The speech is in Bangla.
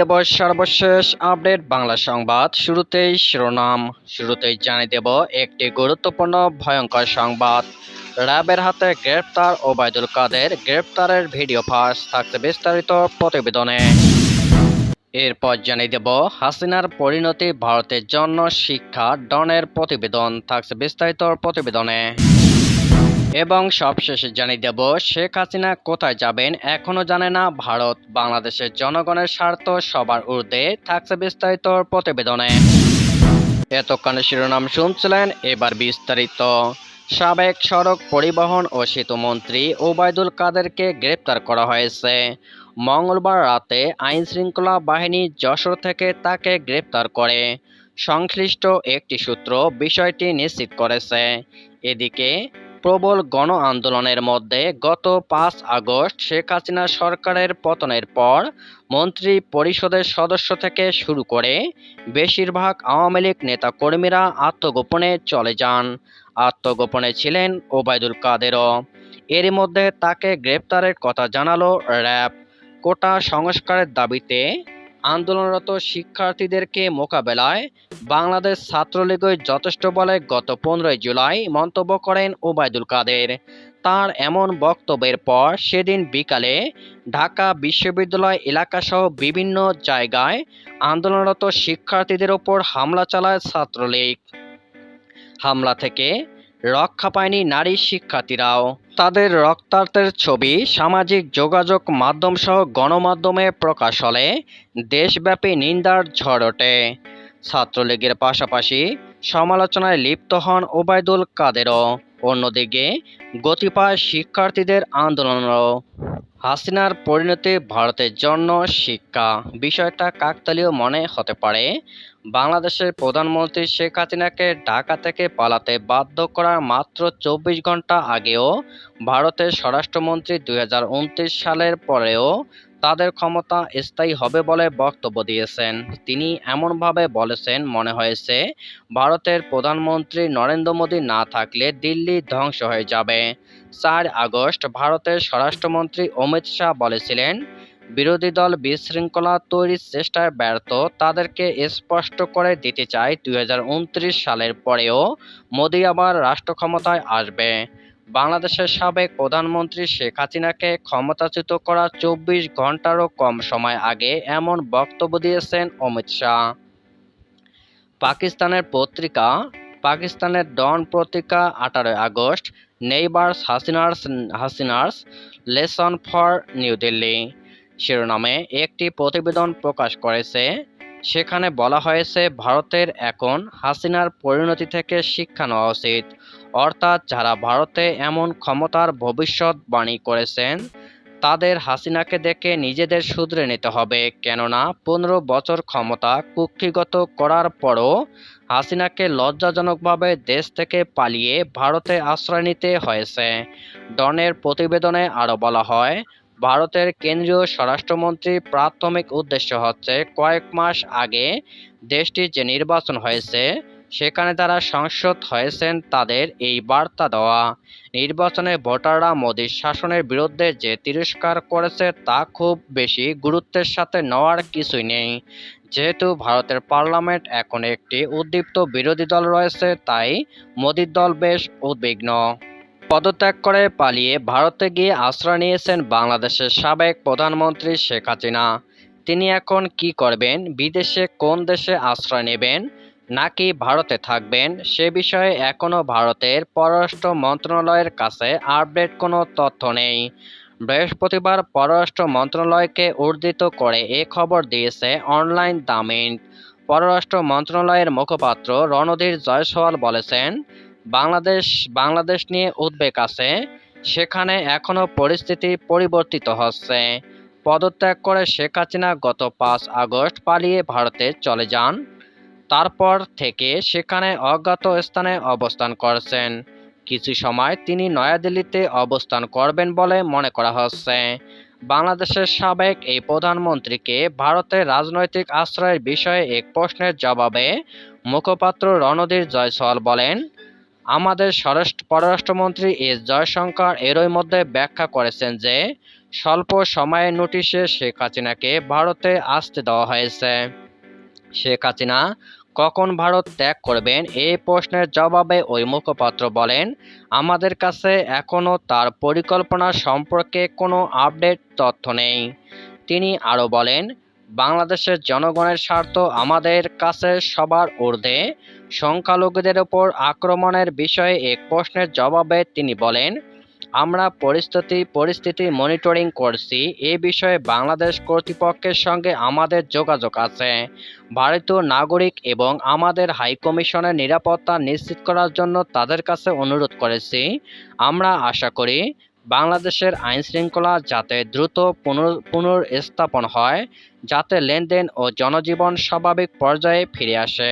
দেব সর্বশেষ আপডেট, বাংলা সংবাদ। শুরুতেই শিরোনাম, শুরুতেই জানিয়ে দেব একটি গুরুত্বপূর্ণ, ভয়ঙ্কর সংবাদ। র্যাবের হাতে গ্রেপ্তার ওবায়দুল কাদের। গ্রেপ্তারের ভিডিও ফাঁস থাকছে বিস্তারিত প্রতিবেদনে। এরপর জানিয়ে দেব, হাসিনার পরিণতি ভারতের জন্য শিক্ষা, ডনের প্রতিবেদন থাকছে বিস্তারিত প্রতিবেদনে। এবং সবশেষে জানিয়ে দেব, শেখ হাসিনা কোথায় যাবেন এখনও জানে না। ভারত বাংলাদেশের জনগণের স্বার্থ সবার ঊর্ধ্বে থাকছে বিস্তারিত প্রতিবেদনে। এতক্ষণ শিরোনাম শুনছিলেন এবার বিস্তারিত। সাবেক সড়ক পরিবহন ও সেতুমন্ত্রী ওবায়দুল কাদেরকে গ্রেপ্তার করা হয়েছে। মঙ্গলবার রাতে আইন শৃঙ্খলা বাহিনী যশোর থেকে তাকে গ্রেপ্তার করে। সংশ্লিষ্ট একটি সূত্র বিষয়টি নিশ্চিত করেছে। এদিকে প্রবল গণ আন্দোলনের মধ্যে গত পাঁচ আগস্ট শেখ হাসিনা সরকারের পতনের পর মন্ত্রী পরিষদের সদস্য থেকে শুরু করে বেশিরভাগ আওয়ামী লীগ নেতাকর্মীরা আত্মগোপনে চলে যান। আত্মগোপনে ছিলেন ওবায়দুল কাদেরও। এর মধ্যে তাকে গ্রেপ্তারের কথা জানালো র্যাব। কোটা সংস্কারের দাবিতে আন্দোলনরত শিক্ষার্থীদেরকে মোকাবেলায় বাংলাদেশ ছাত্রলীগই যথেষ্ট বলে গত পনেরোই জুলাই মন্তব্য করেন ওবায়দুল কাদের। তার এমন বক্তব্যের পর সেদিন বিকালে ঢাকা বিশ্ববিদ্যালয় এলাকাসহ বিভিন্ন জায়গায় আন্দোলনরত শিক্ষার্থীদের ওপর হামলা চালায় ছাত্রলীগ। হামলা থেকে রক্ষা পায়নি নারী শিক্ষার্থীরাও। তাদের রক্তার্তের ছবি সামাজিক যোগাযোগ মাধ্যমসহ গণমাধ্যমে প্রকাশ হলে দেশব্যাপী নিন্দার ঝড় ওঠে। ছাত্রলীগের পাশাপাশি সমালোচনায় লিপ্ত হন ওবায়দুল কাদেরও। অন্যদিকে গতি পায় শিক্ষার্থীদের আন্দোলনও হাসিনার পরিণতি ভারতের জন্য শিক্ষা। বিষয়টা কাকতালীয় মনে হতে পারে। বাংলাদেশের প্রধানমন্ত্রী শেখ হাসিনাকে ঢাকা থেকে পালাতে বাধ্য করার মাত্র চব্বিশ ঘণ্টা আগেও ভারতের স্বরাষ্ট্রমন্ত্রী দুই হাজার উনত্রিশ সালের পরেও তাদের ক্ষমতা স্থায়ী হবে বলে বক্তব্য দিয়েছেন। তিনি এমনভাবে বলেছেন, মনে হয়েছে ভারতের প্রধানমন্ত্রী নরেন্দ্র মোদী না থাকলে দিল্লি ধ্বংস হয়ে যাবে। চার আগস্ট ভারতের স্বরাষ্ট্রমন্ত্রী অমিত শাহ বলেছিলেন বিরোধী দল বিশৃঙ্খলা তৈরির চেষ্টায় ব্যর্থ, তাদেরকে স্পষ্ট করে দিতে চায় দুই হাজার উনত্রিশ সালের পরেও মোদী আবার রাষ্ট্র ক্ষমতায় আসবে। বাংলাদেশের সাবেক প্রধানমন্ত্রী শেখ হাসিনাকে ক্ষমতাচ্যুত করা চব্বিশ ঘন্টারও কম সময় আগে এমন বক্তব্য দিয়েছেন অমিত শাহ। পাকিস্তানের পত্রিকা, পাকিস্তানের ডন পত্রিকা আঠারোই August, neighbours Hasina's Hasina's, lesson for New Delhi. শিরোনামে একটি প্রতিবেদন প্রকাশ করেছে। সেখানে বলা হয়েছে, ভারতের এখন হাসিনার পরিণতি থেকে শিক্ষা নেওয়া উচিত। অর্থাৎ যারা ভারতে এমন ক্ষমতার ভবিষ্যৎবাণী করেছেন, তাদের হাসিনাকে দেখে নিজেদের শুধরে নিতে হবে। কেননা, পনেরো বছর ক্ষমতা কুক্ষিগত করার পরও হাসিনাকে লজ্জাজনকভাবে দেশ থেকে পালিয়ে ভারতে আশ্রয় নিতে হয়েছে। ডনের প্রতিবেদনে আরও বলা হয় ভারতের কেন্দ্রীয় স্বরাষ্ট্রমন্ত্রীর প্রাথমিক উদ্দেশ্য হচ্ছে, কয়েক মাস আগে দেশটির যে নির্বাচন হয়েছে, সেখানে তারা সংসদ হয়েছেন তাদের এই বার্তা দেওয়া। নির্বাচনে ভোটাররা মোদীর শাসনের বিরুদ্ধে যে তিরস্কার করেছে তা খুব বেশি গুরুত্বের সাথে নেওয়ার কিছুই নেই। যেহেতু ভারতের পার্লামেন্ট এখন একটি উদ্দীপ্ত বিরোধী দল রয়েছে, তাই মোদীর দল বেশ উদ্বিগ্ন। পদত্যাগ করে পালিয়ে ভারতে গিয়ে আশ্রয় নিয়েছেন বাংলাদেশের সাবেক প্রধানমন্ত্রী শেখ হাসিনা। তিনি এখন কি করবেন? বিদেশে কোন দেশে আশ্রয় নেবেন? নাকি ভারতে থাকবেন? সে বিষয়ে এখনও ভারতের পররাষ্ট্র মন্ত্রণালয়ের কাছে আপডেট কোনো তথ্য নেই। বৃহস্পতিবার পররাষ্ট্র মন্ত্রণালয়কে উদ্ধৃত করে এ খবর দিয়েছে অনলাইন দামিন। পররাষ্ট্র মন্ত্রণালয়ের মুখপাত্র রণধীর জয়সওয়াল বলেছেন বাংলাদেশ বাংলাদেশ নিয়ে উদ্বেগ আছে। সেখানে এখনও পরিস্থিতি পরিবর্তিত হচ্ছে। পদত্যাগ করে শেখ হাসিনা গত পাঁচ আগস্ট পালিয়ে ভারতে চলে যান। তারপর থেকে সেখানে অজ্ঞাত স্থানে অবস্থান করছেন। কিছু সময় তিনি নয়াদিল্লিতে অবস্থান করবেন বলে মনে করা হচ্ছে। বাংলাদেশের সাবেক এই প্রধানমন্ত্রীকে ভারতের রাজনৈতিক আশ্রয়ের বিষয়ে এক প্রশ্নের জবাবে মুখপাত্র রণধীর জয়সওয়াল বলেন আমাদের স্বরাষ্ট্র পররাষ্ট্রমন্ত্রী এস জয়শঙ্কর এরই মধ্যে ব্যাখ্যা করেছেন যে, স্বল্প সময়ের নোটিশে শেখ হাসিনাকে ভারতে আসতে দেওয়া হয়েছে। শেখ হাসিনা কখন ভারত ত্যাগ করবেন এই প্রশ্নের জবাবে ওই মুখপাত্র বলেন, আমাদের কাছে এখনও তার পরিকল্পনা সম্পর্কে কোনো আপডেট তথ্য নেই। তিনি আরও বলেন বাংলাদেশের জনগণের স্বার্থ আমাদের কাছে সবার ঊর্ধ্বে। সংখ্যালঘুদের ওপর আক্রমণের বিষয়ে এক প্রশ্নের জবাবে তিনি বলেন, আমরা পরিস্থিতি পরিস্থিতি মনিটরিং করছি। এ বিষয়ে বাংলাদেশ কর্তৃপক্ষের সঙ্গে আমাদের যোগাযোগ আছে। ভারতীয় নাগরিক এবং আমাদের হাইকমিশনের নিরাপত্তা নিশ্চিত করার জন্য তাদের কাছে অনুরোধ করেছি। আমরা আশা করি বাংলাদেশের আইন শৃঙ্খলা যাতে দ্রুত পুনর, পুনর্স্থাপন হয়, যাতে লেনদেন ও জনজীবন স্বাভাবিক পর্যায়ে ফিরে আসে।